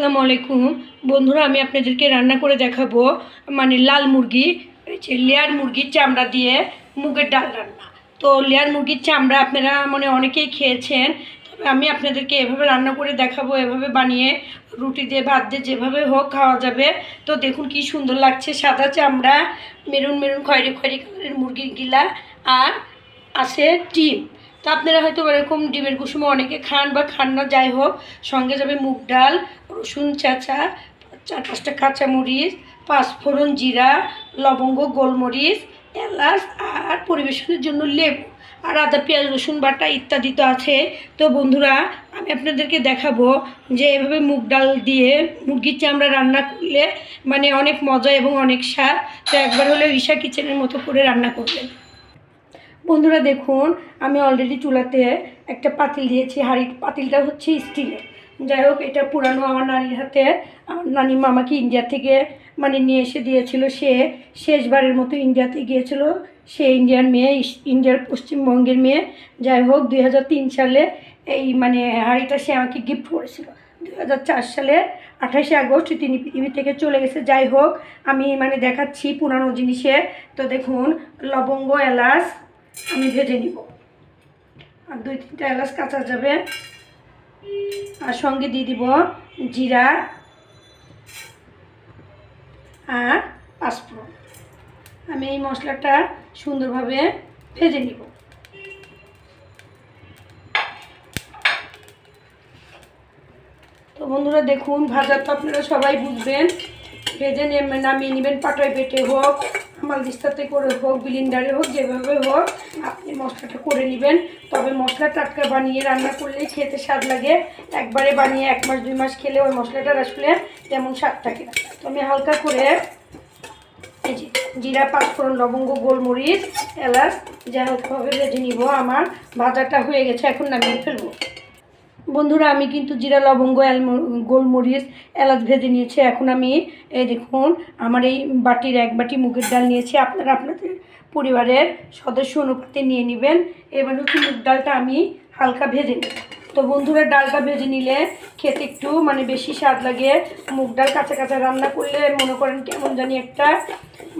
আসসালামু আলাইকুম। বন্ধুরা, আমি আপনাদেরকে রান্না করে দেখাবো মানে লাল মুরগি যে লেয়ার মুরগির চামড়া দিয়ে মুগের ডাল রান্না। তো লেয়ার মুরগির চামড়া আপনারা মানে অনেকেই খেয়েছেন, তবে আমি আপনাদেরকে এভাবে রান্না করে দেখাবো, এভাবে বানিয়ে, রুটি দিয়ে, ভাত দিয়ে যেভাবে হোক খাওয়া যাবে। তো দেখুন কি সুন্দর লাগছে, সাদা চামড়া, মেরুন মেরুন খয়েরি খয়েরি কালারের মুরগির গিলা, আর আছে ডিম তো আপনারা হয়তো এরকম ডিমের কুসুমে অনেকে খান বা খান না, যাই হোক, সঙ্গে যাবে মুগ ডাল, রসুন, চাচা, চার পাঁচটা কাঁচামরিচ, পাঁচফোড়ন জিরা, লবঙ্গ, গোলমরিচ, এলাচ আর পরিবেশনের জন্য লেবু আর আদা, পেঁয়াজ, রসুন বাটা ইত্যাদি তো আছে। তো বন্ধুরা, আমি আপনাদেরকে দেখাবো যে এভাবে মুগ ডাল দিয়ে মুরগির চামড়া রান্না করলে মানে অনেক মজা এবং অনেক স্বাদ। তো একবার হলে ঈশা কিচেনের মতো করে রান্না করবেন। বন্ধুরা দেখুন, আমি অলরেডি চুলাতে একটা পাতিল দিয়েছি। হাঁড়ি পাতিলটা হচ্ছে স্টিলের যাই হোক, এটা পুরানো আমার নানির হাতে। আমার নানি মামাকে ইন্ডিয়া থেকে মানে নিয়ে এসে দিয়েছিল। সে শেষবারের মতো ইন্ডিয়াতে গিয়েছিল। সে ইন্ডিয়ার মেয়ে ইন্ডিয়ার পশ্চিমবঙ্গের মেয়ে। যাই হোক, দুই হাজার তিন সালে এই মানে হাড়িটা সে আমাকে গিফট করেছিল। দুই হাজার চার সালে আঠাশে আগস্ট তিনি পৃথিবী থেকে চলে গেছে। যাই হোক, আমি মানে দেখাচ্ছি পুরানো জিনিসে। তো দেখুন, লবঙ্গ, এলাচ আমি ভেজে নিব। আর দুই তিনটা এলাচ কাঁচা যাবে। আর সঙ্গে দিয়ে দিব জিরা আর পাঁচফোড়ন। আমি এই মশলাটা সুন্দরভাবে ভেজে নিব। তো বন্ধুরা দেখুন ভাজা তো আপনারা সবাই বুঝবেন। ভেজে নেমে নামিয়ে নেবেন, পাটায় বেটে হোক। আমার দিস্তাতে করে হোক বিলিন্ডারে হোক, যেভাবে হোক, আপনি মশলাটা করে নেবেন। তবে মশলা টাটকা বানিয়ে রান্না করলেই খেতে স্বাদ লাগে। একবারে বানিয়ে এক মাস, দুই মাস খেলে ওই মশলাটার আসলে তেমন স্বাদ থাকে না। তো আমি হালকা করে জিরা, পাঁচফোড়ন, লবঙ্গ, গোলমরিচ, এলাচ যা হালকাভাবে ভেজে নিব। আমার ভাজাটা হয়ে গেছে, এখন নামিয়ে ফেলব। বন্ধুরা, আমি কিন্তু জিরা লবঙ্গ গোলমরিচ, এলাচ ভেজে নিয়েছি। এখন আমি, এই দেখুন, আমার এই বাটির এক বাটি মুগের ডাল নিয়েছি। আপনারা আপনাদের পরিবারের সদস্য অনুপাতে নিয়ে নেবেন। এবার হচ্ছে মুগ ডালটা আমি হালকা ভেজে নেব। তো বন্ধুরা ডালটা ভেজে নিলে খেতে একটু মানে বেশি স্বাদ লাগে। মুগ ডাল কাঁচা কাঁচা রান্না করলে মনে করেন কেমন জানি একটা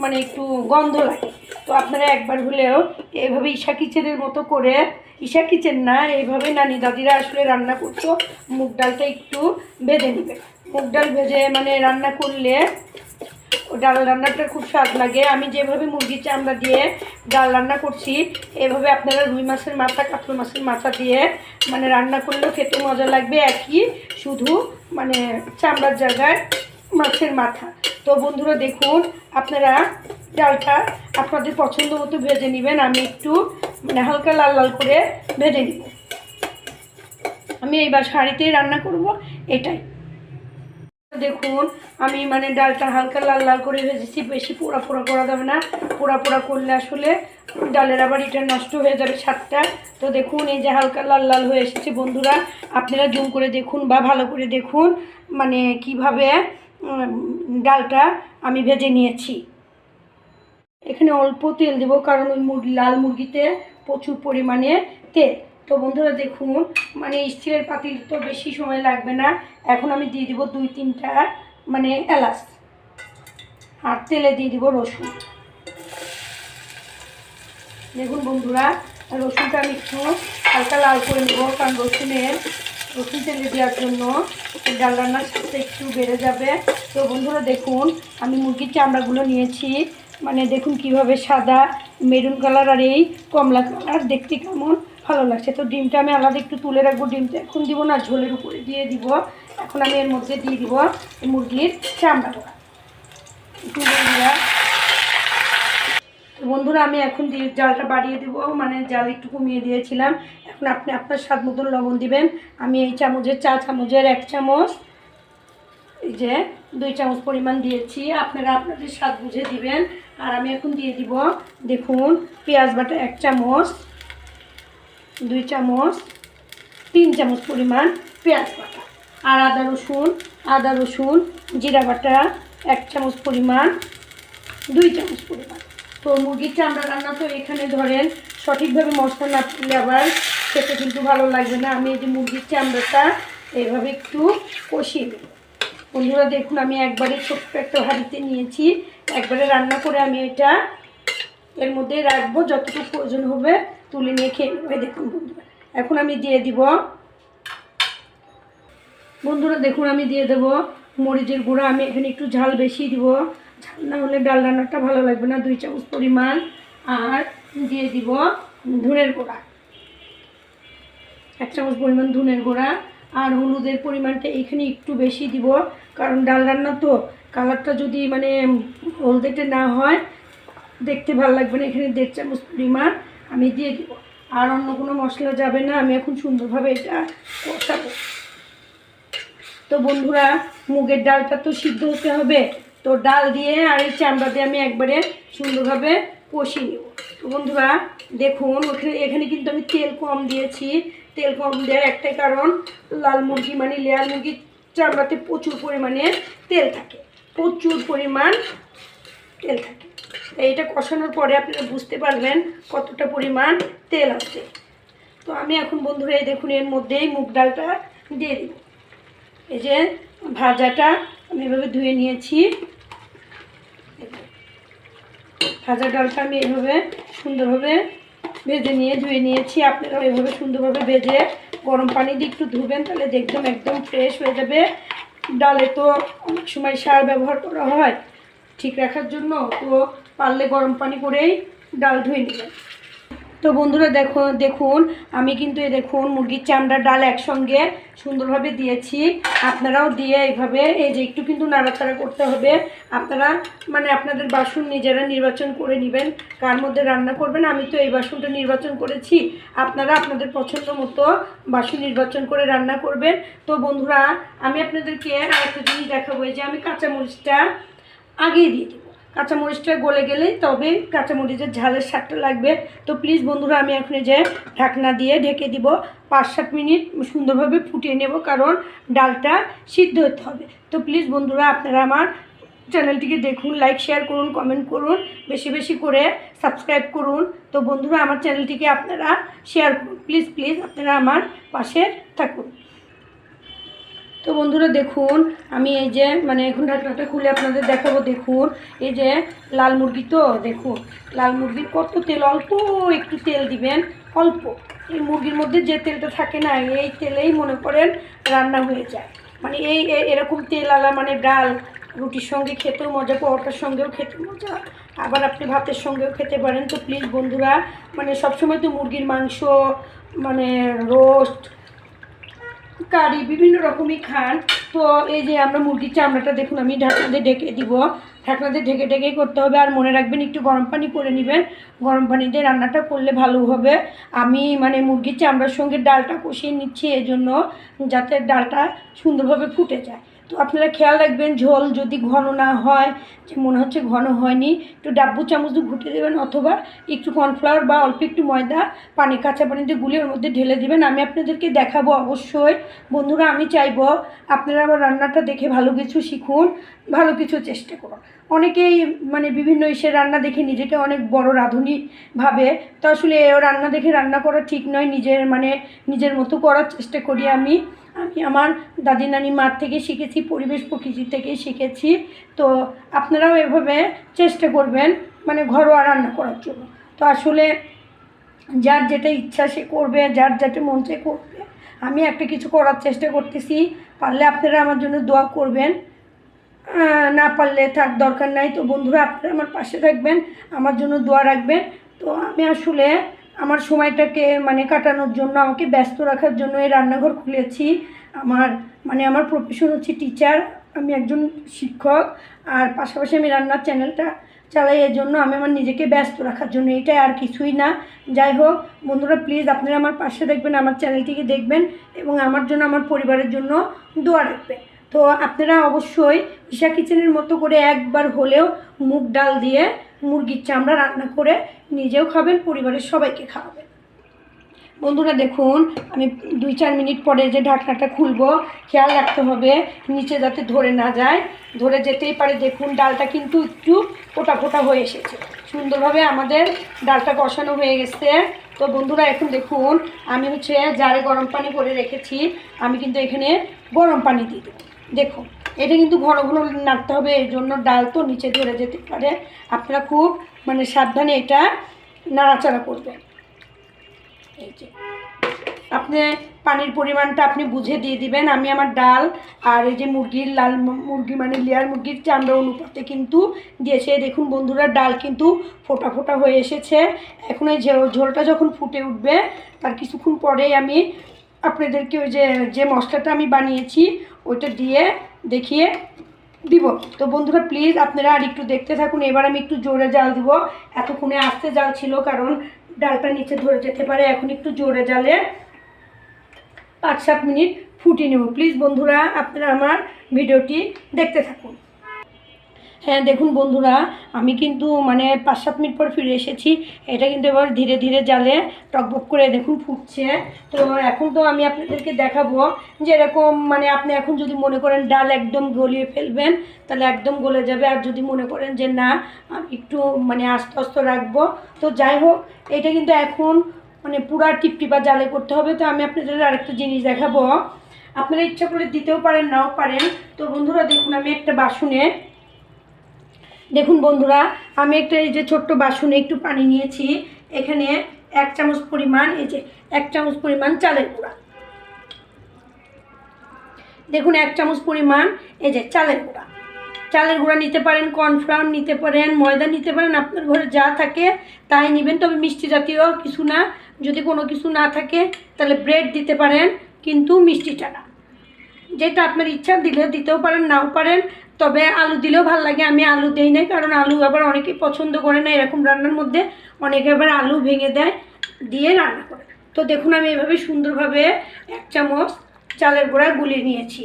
মানে একটু গন্ধ লাগে। তো আপনারা একবার হলেও এইভাবে ঈশা কিচেনের মতো করে, ঈশা কিচেন না, এইভাবে নানি দাদিরা আসলে রান্না করতো, মুগ ডালটা একটু ভেজে নেবে। মুগ ডাল ভেজে মানে রান্না করলে ডাল রান্নাটা খুব স্বাদ লাগে। আমি যেভাবে মুরগির চামড়া দিয়ে ডাল রান্না করছি, এভাবে আপনারা রুই মাছের মাথা, কাতল মাছের মাথা দিয়ে মানে রান্না করলেও খেতে মজা লাগবে। একই, শুধু মানে চামড়ার জায়গায় মাছের মাথা। তো বন্ধুরা দেখুন, আপনারা ডালটা আপনাদের পছন্দ মতো ভেজে নেবেন। আমি একটু মানে হালকা লাল লাল করে ভেজে নিব। আমি এইবার শাড়িতেই রান্না করব, এটাই। দেখুন, আমি মানে ডালটা হালকা লাল লাল করে ভেজেছি, বেশি পোড়া পোড়া করা যাবে না। পোড়া পোড়া করলে আসলে ডালের আবার এটা নষ্ট হয়ে যাবে স্বাদটা। তো দেখুন, এই যে হালকা লাল লাল হয়ে এসেছে বন্ধুরা, আপনারা জুম করে দেখুন বা ভালো করে দেখুন মানে কীভাবে ডালটা আমি ভেজে নিয়েছি। এখানে অল্প তেল দেবো, কারণ ওই লাল মুরগিতে প্রচুর পরিমাণে তেল। তো বন্ধুরা দেখুন মানে স্টিলের পাতিল তো বেশি সময় লাগবে না। এখন আমি দিয়ে দিব দুই তিনটা মানে এলাচ। আর তেলে দিয়ে দিব রসুন। দেখুন বন্ধুরা, রসুনটা আমি একটু হালকা লাল করে নেব, কারণ রসুনের, রসুন তেলে দেওয়ার জন্য ডাল রান্নার সাথে একটু বেড়ে যাবে। তো বন্ধুরা দেখুন, আমি মুরগির চামড়াগুলো নিয়েছি। মানে দেখুন কীভাবে সাদা, মেরুন কালার আর এই কমলা কালার। দেখতে কেমন? ভালো লাগছে। তো ডিমটা আমি আলাদা একটু তুলে রাখব ডিমটা। এখন দিব না, ঝোলের উপরে দিয়ে দিব। এখন আমি এর মধ্যে দিয়ে দিব মুরগির বন্ধুরা তো বন্ধুরা, আমি এখন দিয়ে জালটা বাড়িয়ে দেব মানে জাল একটু কমিয়ে দিয়েছিলাম। এখন আপনি আপনার স্বাদ মতন লবণ দিবেন। আমি এই চামচের, চা চামচের এক চামচ, এই যে দুই চামচ পরিমাণ দিয়েছি। আপনারা আপনাদের স্বাদ বুঝে দিবেন। আর আমি এখন দিয়ে দিব, দেখুন, পেঁয়াজ বাটা এক চামচ। দুই চামচ, তিন চামচ পরিমাণ পেঁয়াজ বাটা আর আদা রসুন আদা রসুন, জিরা বাটা, এক চামচ পরিমাণ, দুই চামচ পরিমাণ। তো মুরগির চামড়া রান্না তো এখানে ধরেন সঠিকভাবে মশলা না পড়লে আবার খেতে কিন্তু ভালো লাগবে না। আমি এই যে মুরগির চামড়াটা এইভাবে একটু কষিয়ে নেব। বন্ধুরা, দেখুন, আমি একবারে ছোট্ট একটা হাঁড়িতে নিয়েছি। একবারে রান্না করে আমি এটা এর মধ্যে রাখব যতটুকু প্রয়োজন হবে। তুলে নিয়ে খেয়ে নেব, দেখুন বন্ধুরা। এখন আমি দিয়ে দিব, বন্ধুরা দেখুন আমি দিয়ে দেবো মরিচের গুঁড়া। আমি এখানে একটু ঝাল বেশি দিব। ঝাল না হলে ডাল রান্নাটা ভালো লাগবে না, দুই চামচ পরিমাণ। আর দিয়ে দিব ধুনের গুঁড়া। এক চামচ পরিমাণ ধুনের গুঁড়া। আর হলুদের পরিমাণটা এখানে একটু বেশি দিব, কারণ ডাল রান্না তো। কালারটা যদি মানে হলদেটে না হয়, দেখতে ভালো লাগবে না এখানে দেড় চামচ পরিমাণ। আমি দিয়ে দিব। আর অন্য কোনো মশলা যাবে না, আমি এখন সুন্দরভাবে এটা কষাবো। তো বন্ধুরা, মুগের ডালটা তো সিদ্ধ হতে হবে। তো ডাল দিয়ে আর এই চামড়া দিয়ে আমি একবারে সুন্দরভাবে কষিয়ে নেব। তো বন্ধুরা, দেখুন, ওখানে এখানে কিন্তু আমি তেল কম দিয়েছি। তেল কম দেওয়ার একটাই কারণ, লাল মুরগি মানে লেয়ার মুরগির চামড়াতে প্রচুর পরিমাণে তেল থাকে। প্রচুর পরিমাণ তেল থাকে। তাই এটা কষানোর পরে আপনারা বুঝতে পারবেন কতটা পরিমাণ তেল আছে। তো আমি এখন বন্ধুরা এই দেখুন, এর মধ্যেই মুগ ডালটা দিয়ে দিব। এই যে ভাজাটা আমি এভাবে ধুয়ে নিয়েছি। ভাজা ডালটা আমি এভাবে সুন্দরভাবে ভেজে নিয়ে ধুয়ে নিয়েছি। আপনারাও এভাবে সুন্দরভাবে ভেজে গরম পানি দিয়ে একটু ধুবেন, তাহলে দেখবেন একদম ফ্রেশ হয়ে যাবে। ডালে তো অনেক সময় সার ব্যবহার করা হয় ঠিক রাখার জন্য, তো পারলে গরম পানি করেই ডাল ধুয়ে নেবেন তো বন্ধুরা দেখো, দেখুন, আমি কিন্তু এই দেখুন মুরগির চামড়া ডাল একসঙ্গে সুন্দরভাবে দিয়েছি। আপনারাও দিয়ে এইভাবে, এই যে একটু কিন্তু নাড়াচাড়া করতে হবে। আপনারা মানে আপনাদের বাসন নিজেরা নির্বাচন করে নেবেন। কার মধ্যে রান্না করবেন? আমি তো এই বাসনটা নির্বাচন করেছি। আপনারা আপনাদের পছন্দ মতো বাসন নির্বাচন করে রান্না করবেন। তো বন্ধুরা, আমি আপনাদেরকে আরেকটা জিনিস দেখাবো। যে আমি কাঁচামরিচটা আগেই দিয়ে দেবো। কাঁচামরিচটা গলে গেলেই তবে কাঁচামরিচের ঝালের স্বাদটা লাগবে। তো প্লিজ বন্ধুরা, আমি এখন যে ঢাকনা দিয়ে ঢেকে দিব। পাঁচ সাত মিনিট সুন্দরভাবে ফুটিয়ে নেব, কারণ ডালটা সিদ্ধ হতে হবে। তো প্লিজ বন্ধুরা, আপনারা আমার চ্যানেলটিকে দেখুন লাইক শেয়ার করুন কমেন্ট করুন, বেশি বেশি করে সাবস্ক্রাইব করুন। তো বন্ধুরা, আমার চ্যানেলটিকে আপনারা শেয়ার করুন। প্লিজ প্লিজ আপনারা আমার পাশে থাকুন। তো বন্ধুরা দেখুন, আমি এই যে মানে এখন ঢাকনাটা খুলে আপনাদের দেখাবো, দেখুন। এই যে লাল মুরগি তো, দেখুন। লাল মুরগির কত তেল, অল্প একটু তেল দিবেন, অল্প। এই মুরগির মধ্যে যে তেলটা থাকে না, এই তেলেই মনে করেন রান্না হয়ে যায়। মানে এই এরকম তেল আলা মানে ডাল, রুটির সঙ্গে খেতেও মজা, পরোটার সঙ্গেও খেতে মজা। আবার আপনি ভাতের সঙ্গেও খেতে পারেন। তো প্লিজ বন্ধুরা মানে সবসময় তো মুরগির মাংস মানে রোস্ট কারি, বিভিন্ন রকমই খান। তো এই যে আমরা মুরগির চামড়াটা দেখুন, আমি ঢাকনা দিয়ে ঢেকে দিব। ঢাকনা দিয়ে ঢেকে ঢেকে করতে হবে। আর মনে রাখবেন, একটু গরম পানি করে নেবেন। গরম পানি দিয়ে রান্নাটা করলে ভালো হবে। আমি মানে মুরগির চামড়ার সঙ্গে ডালটা কষিয়ে নিচ্ছি, এজন্য জন্য যাতে ডালটা সুন্দরভাবে ফুটে যায়। তো আপনারা খেয়াল রাখবেন, ঝোল যদি ঘন না হয়, যে মনে হচ্ছে ঘন হয়নি, একটু ডাব্বু চামচ দিয়ে ঘুটে দেবেন অথবা একটু কর্নফ্লাওয়ার বা অল্প একটু ময়দা, পানি, কাঁচা পানিতে গুলে ওর মধ্যে ঢেলে দেবেন। আমি আপনাদেরকে দেখাবো অবশ্যই। বন্ধুরা, আমি চাইব আপনারা আমার রান্নাটা দেখে ভালো কিছু শিখুন, ভালো কিছু চেষ্টা করুন। অনেকেই মানে বিভিন্ন ইসের রান্না দেখে নিজেকে অনেক বড় রাঁধুনি ভাবে। তো আসলে রান্না দেখে রান্না করা ঠিক নয়, নিজের মানে নিজের মতো করার চেষ্টা করি আমি। আমি আমার দাদি নানি মার থেকে শিখেছি, পরিবেশ প্রকৃতি থেকে শিখেছি। তো আপনারাও এভাবে চেষ্টা করবেন মানে ঘরোয়া রান্না করার জন্য। তো আসলে যার যেটা ইচ্ছা সে করবে, যার যেটা মন চায় করবে। আমি একটা কিছু করার চেষ্টা করতেছি, পারলে আপনারা আমার জন্য দোয়া করবেন। না পারলে থাক, দরকার নাই। তো বন্ধুরা, আপনারা আমার পাশে থাকবেন, আমার জন্য দোয়া রাখবেন। তো আমি আসলে আমার সময়টাকে মানে কাটানোর জন্য, আমাকে ব্যস্ত রাখার জন্য এই রান্নাঘর খুলেছি। আমার মানে আমার প্রফেশন হচ্ছে টিচার আমি একজন শিক্ষক, আর পাশাপাশি আমি রান্নার চ্যানেলটা চালাই এর জন্য আমি আমার নিজেকে ব্যস্ত রাখার জন্য। এটাই আর কিছুই না। যাই হোক, বন্ধুরা প্লিজ আপনারা আমার পাশে দেখবেন, আমার চ্যানেলটিকে দেখবেন, এবং আমার জন্য, আমার পরিবারের জন্য দোয়া রাখবেন। তো আপনারা অবশ্যই ঈশা কিচেনের মতো করে একবার হলেও মুগ ডাল দিয়ে মুরগির চামড়া রান্না করে নিজেও খাবেন, পরিবারের সবাইকে খাওয়াবেন। বন্ধুরা, দেখুন, আমি দুই চার মিনিট পরে যে ঢাকনাটা খুলবো, খেয়াল রাখতে হবে, নিচে যাতে ধরে না যায়। ধরে যেতেই পারে, দেখুন, ডালটা কিন্তু একটু ফোটা ফোটা হয়ে এসেছে। সুন্দরভাবে আমাদের ডালটা কষানো হয়ে গেছে। তো বন্ধুরা, এখন দেখুন, আমি হচ্ছে জারে গরম পানি করে রেখেছি। আমি কিন্তু এখানে গরম পানি দিয়ে দেবো। দেখুন। এটা কিন্তু ঘন ঘন নাড়তে হবে এই জন্য ডাল তো নিচে ধরে যেতে পারে। আপনারা খুব মানে সাবধানে এটা নাড়াচাড়া করবেন। এই যে। আপনি পানির পরিমাণটা আপনি বুঝে দিয়ে দিবেন। আমি আমার ডাল আর এই যে মুরগির লাল মুরগি মানে লেয়ার মুরগির চামড়া অনুপাতে কিন্তু দিয়েছে। দেখুন বন্ধুরা, ডাল কিন্তু ফোটা ফোটা হয়ে এসেছে। এখন এই ঝোল- ঝোলটা যখন ফুটে উঠবে, তার কিছুক্ষণ পরেই আমি আপনাদেরকে ওই যে যে মশলাটা আমি বানিয়েছি, ওইটা দিয়ে দেখিয়ে দিব। তো বন্ধুরা প্লিজ আপনারা আর একটু দেখতে থাকুন। এবার আমি একটু জোরে জাল দিব। এতক্ষণে আস্তে জাল ছিল, কারণ ডালটা নিচে ধরে যেতে পারে। এখন একটু জোরে জালে পাঁচ সাত মিনিট ফুটিয়ে নেব। প্লিজ বন্ধুরা, আপনারা আমার ভিডিওটি দেখতে থাকুন। হ্যাঁ দেখুন বন্ধুরা, আমি কিন্তু মানে পাঁচ সাত মিনিট পর ফিরে এসেছি। এটা কিন্তু এবার ধীরে ধীরে জালে টকবক করে দেখুন ফুটছে। তো এখন তো আমি আপনাদেরকে দেখাবো যে এরকম মানে আপনি এখন যদি মনে করেন ডাল একদম গলিয়ে ফেলবেন, তাহলে একদম গলে যাবে। আর যদি মনে করেন যে না, আমি একটু মানে আস্তে আস্তে রাখব। তো যাই হোক, এটা কিন্তু এখন মানে পুরা টিপটিপা জালে করতে হবে। তো আমি আপনাদের আরেকটা জিনিস দেখাবো। আপনারা ইচ্ছা করে দিতেও পারেন, নাও পারেন। তো বন্ধুরা, দেখুন আমি একটা বাসনে দেখুন বন্ধুরা, আমি একটা এই যে ছোট্ট বাসনে একটু পানি নিয়েছি। এখানে এক চামচ পরিমাণ, এই যে এক চামচ পরিমাণ চালের গুঁড়া। দেখুন, এক চামচ পরিমাণ, এই যে চালের গুঁড়া। চালের গুঁড়া নিতে পারেন, কর্নফ্লাওয়ার নিতে পারেন, ময়দা নিতে পারেন, আপনার ঘরে যা থাকে তাই নেবেন। তবে মিষ্টি জাতীয় কিছু না, যদি কোনো কিছু না থাকে তাহলে ব্রেড দিতে পারেন, কিন্তু মিষ্টিটা না। যেটা আপনার ইচ্ছা দিলে দিতেও পারেন, নাও পারেন। তবে আলু দিলেও ভালো লাগে, আমি আলু দেই না কারণ আলু আবার অনেকে পছন্দ করে না, এরকম রান্নার মধ্যে অনেকে আবার আলু ভেঙে দেয়, দিয়ে রান্না করে। তো দেখুন, আমি এভাবে সুন্দরভাবে এক চামচ চালের গুঁড়া গুলিয়ে নিয়েছি।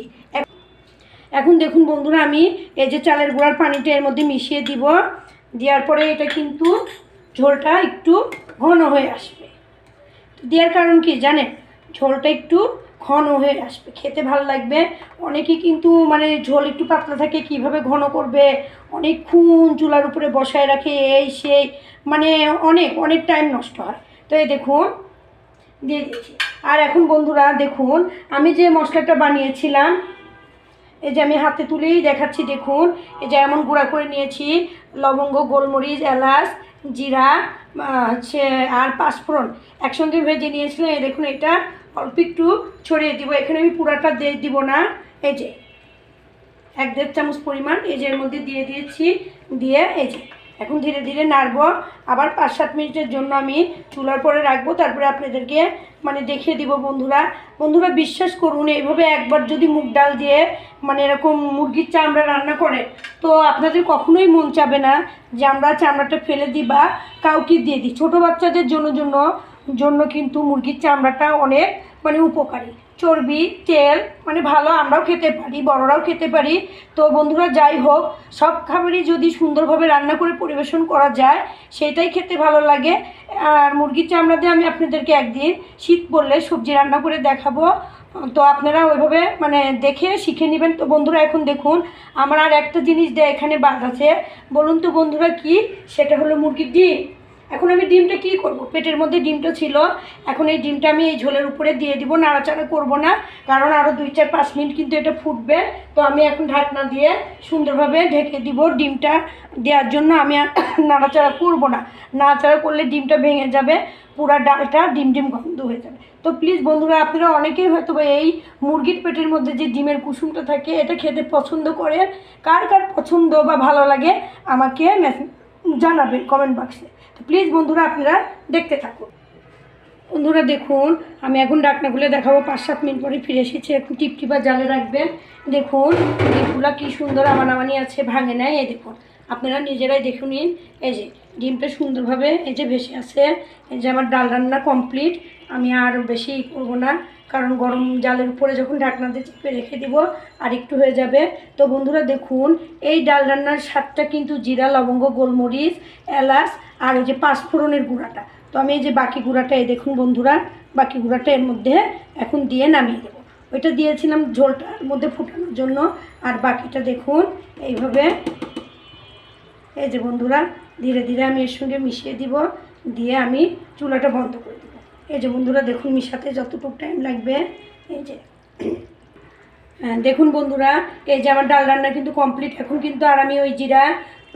এখন দেখুন বন্ধুরা, আমি এই যে চালের গুঁড়ার পানিটা এর মধ্যে মিশিয়ে দিব, দেওয়ার পরে এটা কিন্তু ঝোলটা একটু ঘন হয়ে আসবে। দেওয়ার কারণ কি জানেন? ঝোলটা একটু ঘন হয়ে আসবে, খেতে ভালো লাগবে। অনেকে কিন্তু মানে ঝোল একটু পাতলা থাকে, কীভাবে ঘন করবে? অনেকক্ষণ চুলার উপরে বসায় রাখে, এই সেই মানে অনেক অনেক টাইম নষ্ট হয়। তো এই দেখুন, দিয়ে দিয়েছি। আর এখন বন্ধুরা দেখুন, আমি যে মশলাটা বানিয়েছিলাম, এই যে আমি হাতে তুলেই দেখাচ্ছি, দেখুন, এই যে এমন গুঁড়া করে নিয়েছি, লবঙ্গ, গোলমরিচ, এলাচ জিরা হচ্ছে আর পাঁচফোড়ন একসঙ্গে ভেজে নিয়েছিলাম। এই দেখুন, এটা অল্প একটু ছড়িয়ে দিব। এখানে আমি পুরাটা দিয়ে দিব না। এই যে, এক দেড় চামচ পরিমাণ, এই যে এর মধ্যে দিয়ে দিয়েছি, দিয়ে এই যে এখন ধীরে ধীরে নাড়বো। আবার পাঁচ, সাত মিনিটের জন্য আমি চুলার পরে রাখব। তারপরে আপনাদেরকে মানে দেখিয়ে দিব বন্ধুরা। বন্ধুরা বিশ্বাস করুন, এইভাবে একবার যদি মুগ ডাল দিয়ে মানে এরকম মুরগির চামড়া রান্না করে, তো আপনাদের কখনোই মন চাবে না যে আমরা চামড়াটা ফেলে দিই বা কাউকে দিয়ে দিই। ছোটো বাচ্চাদের জন্য জন্য জন্য কিন্তু মুরগির চামড়াটা অনেক মানে উপকারী। চর্বি, তেল মানে ভালো আমরাও খেতে পারি, বড়রাও খেতে পারি। তো বন্ধুরা যাই হোক, সব খাবারই যদি সুন্দরভাবে রান্না করে পরিবেশন করা যায়, সেটাই খেতে ভালো লাগে। আর মুরগির চামড়া দিয়ে আমি আপনাদেরকে একদিন শীত পড়লে সবজি রান্না করে দেখাবো। তো আপনারা ওইভাবে মানে দেখে শিখে নেবেন। তো বন্ধুরা এখন দেখুন, আমার আর একটা জিনিস দেয় এখানে বাদ আছে। বলুন তো বন্ধুরা কি? সেটা হলো মুরগির ডিম। এখন আমি ডিমটা কি করব? পেটের মধ্যে ডিমটা ছিল, এখন এই ডিমটা আমি এই ঝোলের উপরে দিয়ে দিব, নাড়াচাড়া করব না, কারণ আরও দুই চার পাঁচ মিনিট কিন্তু এটা ফুটবে। তো আমি এখন ঢাকনা দিয়ে সুন্দরভাবে ঢেকে দিব ডিমটা দেওয়ার জন্য, আমি আর নাড়াচাড়া করব না। নাড়াচাড়া করলে ডিমটা ভেঙে যাবে, পুরা ডালটা ডিম ডিম গন্ধ হয়ে যাবে। তো প্লিজ বন্ধুরা, আপনারা অনেকেই হয়তো এই মুরগির পেটের মধ্যে যে ডিমের কুসুমটা থাকে, এটা খেতে পছন্দ করে কার কার পছন্দ বা ভালো লাগে, আমাকে জানাবেন কমেন্ট বক্সে তো প্লিজ বন্ধুরা আপনারা দেখতে থাকুন। বন্ধুরা দেখুন, আমি এখন ডাকনা খুলে দেখাবো, পাঁচ সাত মিনিট পরে ফিরে এসেছি এখন টিপটিপা জালে রাখবেন। দেখুন, ডিমগুলো কী সুন্দর আমানামানি আছে, ভাঙে নেয় এই দেখুন। আপনারা নিজেরাই দেখুন নিন, এই যে ডিমটা সুন্দরভাবে এই যে ভেসে আছে, এই যে আমার ডাল রান্না কমপ্লিট আমি আর বেশি করব না। কারণ গরম জালের উপরে যখন ঢাকনা দিয়ে চেপে রেখে দিব, আর একটু হয়ে যাবে। তো বন্ধুরা দেখুন, এই ডাল রান্নার স্বাদটা কিন্তু জিরা, লবঙ্গ, গোলমরিচ, এলাচ, আর ওই যে পাঁচফোড়নের গুঁড়াটা। তো আমি এই যে বাকি গুঁড়াটা, এই দেখুন বন্ধুরা, বাকি গুঁড়াটা এর মধ্যে এখন দিয়ে নামিয়ে দেবো। ওইটা দিয়েছিলাম ঝোলটার মধ্যে ফুটানোর জন্য, আর বাকিটা দেখুন, এইভাবে এই যে বন্ধুরা, ধীরে ধীরে আমি এর সঙ্গে মিশিয়ে দিব, দিয়ে আমি চুলাটা বন্ধ করে দেবো। এই যে বন্ধুরা দেখুন মিশাতে যতটুকু টাইম লাগবে। এই যে হ্যাঁ, দেখুন বন্ধুরা এই যে আমার ডাল রান্না কিন্তু কমপ্লিট এখন কিন্তু আর আমি ওই জিরা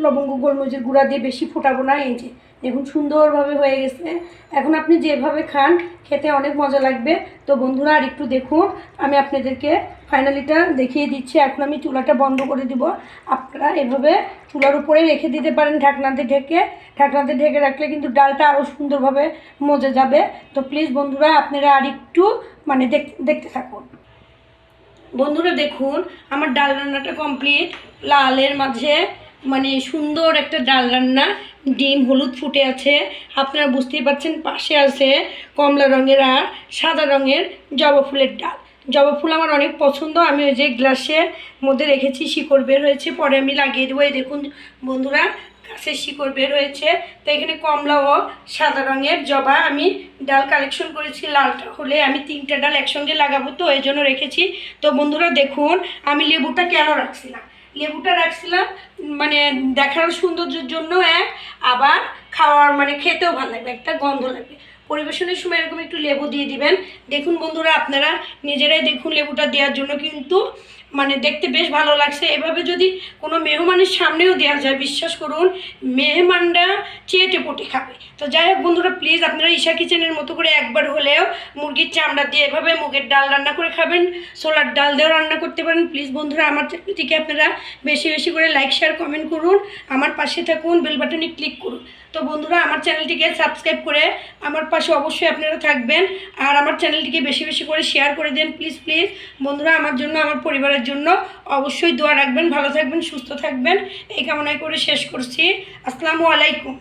লবঙ্গ গোলমরিচের গুঁড়া দিয়ে বেশি ফোটাবো না। এই যে দেখুন সুন্দরভাবে হয়ে গেছে। এখন আপনি যেভাবে খান খেতে অনেক মজা লাগবে। তো বন্ধুরা আর একটু দেখুন আমি আপনাদেরকে ফাইনালিটা দেখিয়ে দিচ্ছি। এখন আমি চুলাটা বন্ধ করে দিব। আপনারা এভাবে চুলার উপরে রেখে দিতে পারেন ঢাকনাতে ঢেকে। ঢাকনাতে ঢেকে রাখলে কিন্তু ডালটা আরও সুন্দরভাবে মজে যাবে। তো প্লিজ বন্ধুরা, আপনারা আর একটু মানে দেখ- দেখতে থাকুন। বন্ধুরা দেখুন, আমার ডাল রান্নাটা কমপ্লিট লালের মাঝে মানে সুন্দর একটা ডাল রান্না। ডিম, হলুদ ফুটে আছে। আপনারা বুঝতেই পারছেন, পাশে আছে কমলা রঙের আর সাদা রঙের জবা ফুলের ডাল। জবা ফুল আমার অনেক পছন্দ। আমি ওই যে গ্লাসের মধ্যে রেখেছি, শিকড় বের হয়েছে, পরে আমি লাগিয়ে দেবো। এই দেখুন বন্ধুরা গাছের শিকড় বের হয়েছে। তো এখানে কমলা ও সাদা রঙের জবা। আমি ডাল কালেকশন করেছি লালটা হলে আমি তিনটা ডাল একসঙ্গে লাগাবো তো, এই জন্য রেখেছি। তো বন্ধুরা, দেখুন, আমি লেবুটা কেন রাখছিলাম? লেবুটা রাখছিলাম মানে দেখার সৌন্দর্যের জন্য এক, আবার খাওয়ার মানে খেতেও ভালো লাগবে, একটা গন্ধ লাগবে। পরিবেশনের সময় এরকম একটু লেবু দিয়ে দিবেন। দেখুন বন্ধুরা, আপনারা নিজেরাই দেখুন লেবুটা দেওয়ার জন্য কিন্তু মানে দেখতে বেশ ভালো লাগছে। এভাবে যদি কোনো মেহমানের সামনেও দেওয়া যায়, বিশ্বাস করুন, মেহমানরা চেটে পটে খাবে। তো যাই হোক বন্ধুরা প্লিজ আপনারা ঈশা কিচেনের মতো করে একবার হলেও মুরগির চামড়া দিয়ে এভাবে মুগের ডাল রান্না করে খাবেন সোলার ডাল দিয়েও রান্না করতে পারেন। প্লিজ বন্ধুরা, আমার চ্যানেলটিকে আপনারা বেশি বেশি করে লাইক শেয়ার কমেন্ট করুন। আমার পাশে থাকুন বেল বাটনে ক্লিক করুন। তো বন্ধুরা, আমার চ্যানেলটিকে সাবস্ক্রাইব করে আমার পাশে অবশ্যই আপনারা থাকবেন। আর আমার চ্যানেলটিকে বেশি বেশি করে শেয়ার করে দেন প্লিজ প্লিজ বন্ধুরা, আমার জন্য, আমার পরিবারের জন্য অবশ্যই দোয়া রাখবেন, ভালো থাকবেন, সুস্থ থাকবেন। এই কামনায় করে শেষ করছি। আসসালামু আলাইকুম।